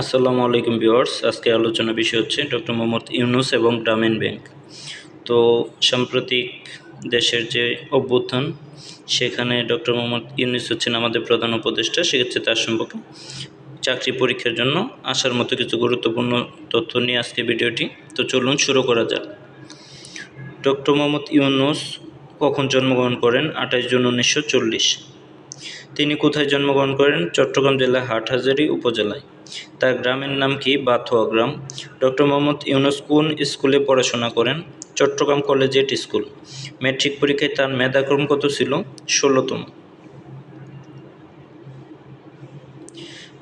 আসসালামু আলাইকুম ভিউয়ার্স, আজকে আলোচনা বিষয় হচ্ছে ডক্টর মোহাম্মদ ইউনুস এবং গ্রামীণ ব্যাংক। তো সাম্প্রতিক দেশের যে অভ্যুত্থান, সেখানে ডক্টর মোহাম্মদ ইউনুস হচ্ছেন আমাদের প্রধান উপদেষ্টা, সেক্ষেত্রে তার সম্পর্কে চাকরি পরীক্ষার জন্য আসার মতো কিছু গুরুত্বপূর্ণ তথ্য নিয়ে আজকে ভিডিওটি। তো চলুন শুরু করা যাক। ডক্টর মোহাম্মদ ইউনুস কখন জন্মগ্রহণ করেন? আঠাশ জুন উনিশশো চল্লিশ। তিনি কোথায় জন্মগ্রহণ করেন? চট্টগ্রাম জেলার হাটহাজারী উপজেলায়। তার গ্রামের নাম কি? বাথোয়া গ্রাম। ডক্টর মোহাম্মদ ইউনুস কোন স্কুলে পড়াশোনা করেন? Chittagong collegiate school. ম্যাট্রিক পরীক্ষায় তার মেধাক্রম কত ছিল? ষোলোতম।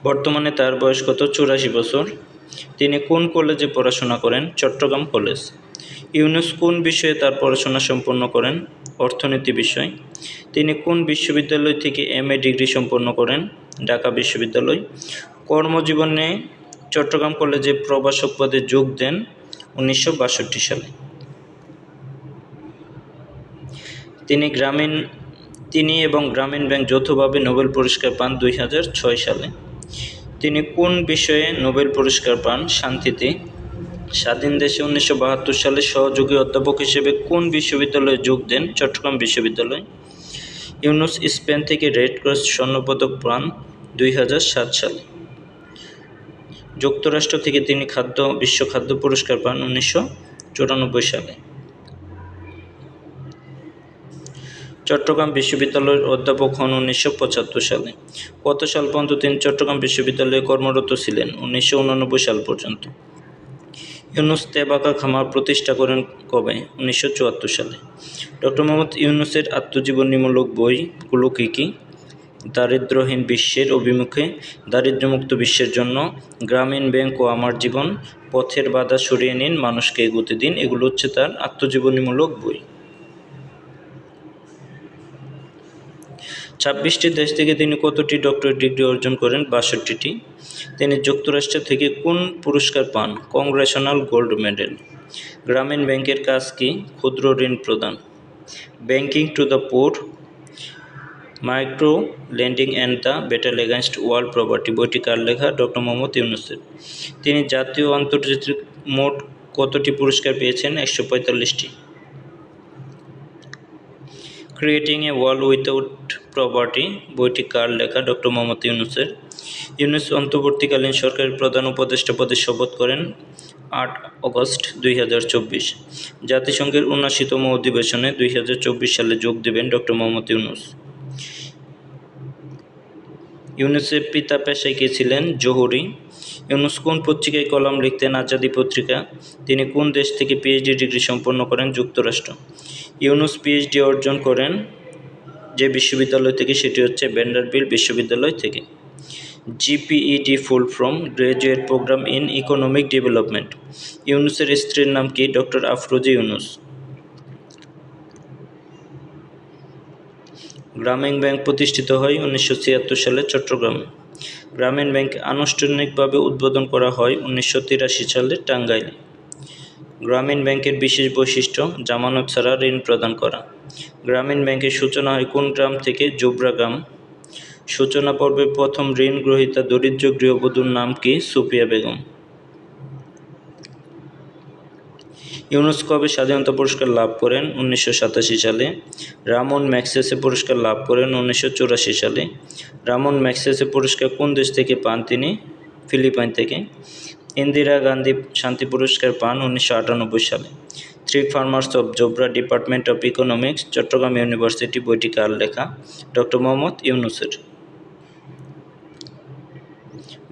বর্তমানে তার বয়স কত? চুরাশি বছর। তিনি কোন কলেজে পড়াশোনা করেন? চট্টগ্রাম কলেজ। ইউনুস কোন বিষয়ে তার পড়াশোনা সম্পন্ন করেন? অর্থনীতি বিষয়। তিনি কোন বিশ্ববিদ্যালয় থেকে এম এ ডিগ্রি সম্পন্ন করেন? ঢাকা বিশ্ববিদ্যালয়। কর্মজীবনে চট্টগ্রাম কলেজে প্রভাষক পদে যোগ দেন উনিশশো বাষট্টি সালে। তিনি গ্রামীণ, তিনি এবং গ্রামীণ ব্যাংক যৌথভাবে নোবেল পুরস্কার পান দুই হাজার ছয় সালে। তিনি কোন বিষয়ে নোবেল পুরস্কার পান? শান্তিতে। স্বাধীন দেশে উনিশশো বাহাত্তর সালে সহযোগী অধ্যাপক হিসেবে কোন বিশ্ববিদ্যালয়ে যোগ দেন? চট্টগ্রাম বিশ্ববিদ্যালয়। ইউনুস স্পেন থেকে রেড ক্রস স্বর্ণপদক পান দুই হাজার সাত সালে। যুক্তরাষ্ট্র থেকে তিনি খাদ্য, বিশ্ব খাদ্য পুরস্কার পান উনিশশো চুরানব্বই সালে। চট্টগ্রাম বিশ্ববিদ্যালয়ের অধ্যাপক হন উনিশশো পঁচাত্তর সালে। কত সাল পর্যন্ত তিনি চট্টগ্রাম বিশ্ববিদ্যালয়ে কর্মরত ছিলেন? উনিশশো সাল পর্যন্ত। ইউনুস তেবাকা খামার প্রতিষ্ঠা করেন কবে? উনিশশো চুয়াত্তর সালে। ডক্টর মোহাম্মদ ইউনুসের আত্মজীবনীমূলক বইগুলো কী কী? দারিদ্রহীন বিশ্বের অভিমুখে, দারিদ্র্যমুক্ত বিশ্বের জন্য গ্রামীণ ব্যাংক ও আমার জীবন পথের বাধা সরিয়ে নিন, মানুষকে এগোতে দিন। এগুলো হচ্ছে তার আত্মজীবনীমূলক বই। ছাব্বিশটি দেশ থেকে তিনি কতটি ডক্টরেট ডিগ্রি অর্জন করেন? বাষট্টিটি। তিনি যুক্তরাষ্ট্র থেকে কোন পুরস্কার পান? কংগ্রেশনাল গোল্ড মেডেল গ্রামীণ ব্যাংকের কাজ কি? ক্ষুদ্র ঋণ প্রদান। Banking to the poor micro lending and the better against world property বইটি কার লেখা? ডক্টর মোহাম্মদ ইউনুসের। তিনি জাতীয় আন্তর্জাতিক মোট কতটি পুরস্কার পেয়েছেন? একশো পঁয়তাল্লিশটি। Creating a world without property বইটি কার লেখা? ডক্টর মোহাম্মদ ইউনুসের। ইউনুস অন্তর্বর্তীকালীন সরকারের প্রধান উপদেষ্টা পদে শপথ করেন আট অগস্ট দুই হাজার চব্বিশ। জাতিসংঘের উনাশিতম অধিবেশনে দুই হাজার চব্বিশ সালে যোগ দেবেন ডক্টর মোহাম্মদ ইউনুস। ইউনুসের পিতা পেশায় কে ছিলেন? জহুরি। ইউনুস কোন পত্রিকায় কলাম লিখতেন? আজাদি পত্রিকা। তিনি কোন দেশ থেকে পিএইচডি ডিগ্রি সম্পন্ন করেন? যুক্তরাষ্ট্র। ইউনুস পিএইচডি অর্জন করেন যে বিশ্ববিদ্যালয় থেকে, সেটি হচ্ছে ভ্যান্ডারবিল বিশ্ববিদ্যালয় থেকে। GPED full from graduate program in economic development ইউনুসের স্ত্রীর নাম কি? ডক্টর আফরোজি ইউনুস। গ্রামীণ ব্যাংক প্রতিষ্ঠিত হয় উনিশশো ছিয়াত্তর সালে চট্টগ্রামে। গ্রামীণ ব্যাংক আনুষ্ঠানিকভাবে উদ্বোধন করা হয় উনিশশো তিরাশি সালে টাঙ্গাইলে। গ্রামীণ ব্যাংকের বিশেষ বৈশিষ্ট্য, জামানত ছাড়া ঋণ প্রদান করা। গ্রামীণ ব্যাংকের সূচনা হয় কোন গ্রাম থেকে? জোবরা গ্রাম। সূচনা পর্বে প্রথম ঋণ গ্রহীতা দরিদ্র গৃহবধূর নাম কি? সুফিয়া বেগম। ইউনুস কবে স্বাধীনতা পুরস্কার লাভ করেন উনিশশো সাতাশি সালে। রামন ম্যাক্সেসে পুরস্কার লাভ করেন উনিশশো চুরাশি সালে। রামন ম্যাক্সেসে পুরস্কার কোন দেশ থেকে পান তিনি? ফিলিপাইন থেকে। ইন্দিরা গান্ধী শান্তি পুরস্কার পান উনিশশো আটানব্বই সালে। Three farmers of Jobra department of economics Chittagong university বইটি কার লেখা ডক্টর মোহাম্মদ ইউনুসের।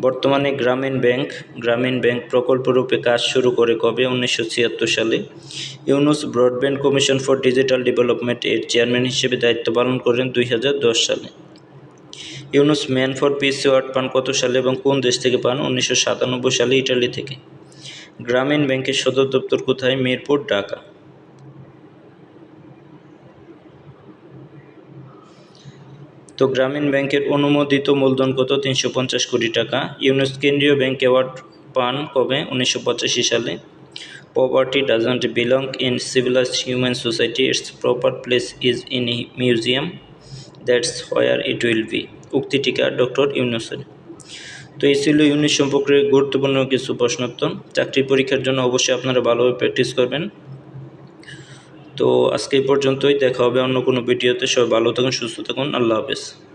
বর্তমানে গ্রামীণ ব্যাংক গ্রামীণ ব্যাংক প্রকল্পরূপে কাজ শুরু করে কবে? উনিশশো ছিয়াত্তর সালে। Yunus broadband commission for digital development এর চেয়ারম্যান হিসেবে দায়িত্ব পালন করেন দুই হাজার দশ সালে। Yunus man for peace award পান কত সালে এবং কোন দেশ থেকে পান? উনিশশো সাতানব্বই সালে ইটালি থেকে। গ্রামীণ ব্যাংকের সদর দপ্তর কোথায়? মিরপুর, ঢাকা। তো গ্রামীণ ব্যাংকের অনুমোদিত মূলধন কত? তিনশো পঞ্চাশ কোটি টাকা। ইউনেস কেন্দ্রীয় ব্যাংক অ্যাওয়ার্ড পান কবে? উনিশশো পঁচাশি সালে। Property doesn't belong in civilize human society its proper place is in museum that's where it will be উক্তিটিকা ডক্টর ইউনুসের। তো এই ছিল ইউনিট সম্পর্কে গুরুত্বপূর্ণ কিছু প্রশ্নোত্তর। চাকরি পরীক্ষার জন্য অবশ্যই আপনারা ভালোভাবে প্র্যাকটিস করবেন। তো আজকে এই পর্যন্তই। দেখা হবে অন্য কোনো ভিডিওতে। সবাই ভালো থাকুন, সুস্থ থাকুন। আল্লাহ হাফেজ।